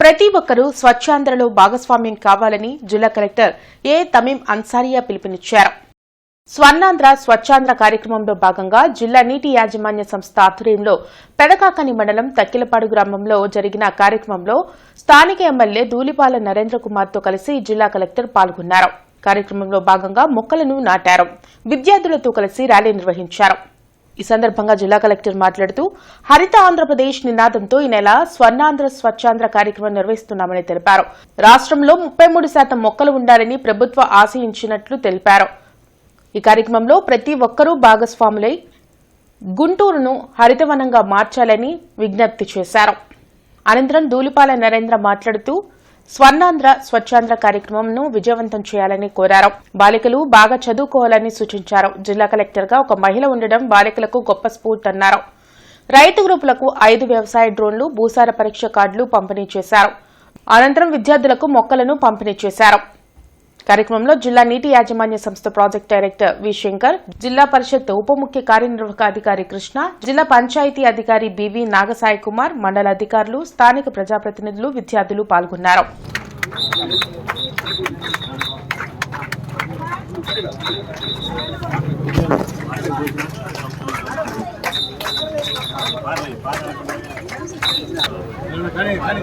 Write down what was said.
ప్రతి ఒక్కరూ స్వచ్ఛాంధ్రలో భాగస్వామ్యం కావాలని జిల్లా కలెక్టర్ ఏ తమీం అన్సారియా పిలుపునిచ్చారు. స్వర్ణాంధ్ర స్వచ్ఛాంధ్ర కార్యక్రమంలో భాగంగా జిల్లా నీటి యాజమాన్య సంస్థ ఆధ్వర్యంలో పెదకాకని మండలం తక్కిలపాడు గ్రామంలో జరిగిన కార్యక్రమంలో స్థానిక ఎమ్మెల్యే ధూళిపాల నరేంద్ర కుమార్తో కలిసి జిల్లా కలెక్టర్ పాల్గొన్నారు. కార్యక్రమంలో భాగంగా మొక్కలను నాటారు. విద్యార్థులతో కలిసి ర్యాలీ నిర్వహించారు. ఈ సందర్భంగా జిల్లా కలెక్టర్ మాట్లాడుతూ హరిత ఆంధ్రప్రదేశ్ నినాదంతో ఈ నెల స్వర్ణాంధ్ర స్వచ్ఛాంధ్ర కార్యక్రమం నిర్వహిస్తున్నామని తెలిపారు. రాష్ట్రంలో ముప్పై మూడు శాతం మొక్కలు ఉండాలని ప్రభుత్వం ఆశయించినట్లు తెలిపారు. ఈ కార్యక్రమంలో ప్రతి ఒక్కరూ భాగస్వాములై గుంటూరును హరితవనంగా మార్చాలని విజ్ఞప్తి చేశారు. అనంతరం ధూళిపాల నరేంద్ర మాట్లాడుతూ స్వర్ణాంధ్ర స్వచ్ఛాంధ్ర కార్యక్రమంను విజయవంతం చేయాలని కోరారు. బాలికలు బాగా చదువుకోవాలని సూచించారు. జిల్లా కలెక్టర్గా ఒక మహిళ ఉండడం బాలికలకు గొప్ప స్ఫూర్తి అన్నారు. రైతు గ్రూపులకు ఐదు వ్యవసాయ డ్రోన్లు భూసార పరీక్ష కార్డులు పంపిణీ చేశారు. అనంతరం విద్యార్థులకు మొక్కలను పంపిణీ చేశారు. కార్యక్రమంలో జిల్లా నీటి యాజమాన్య సంస్థ ప్రాజెక్ట్ డైరెక్టర్ వి శంకర్ జిల్లా పరిషత్ ఉప ముఖ్య కార్యనిర్వాహక అధికారి కృష్ణ జిల్లా పంచాయతీ అధికారి బివి నాగసాయి కుమార్ మండల అధికారులు స్థానిక ప్రజాప్రతినిధులు విద్యార్థులు పాల్గొన్నారు. కానీ కానీ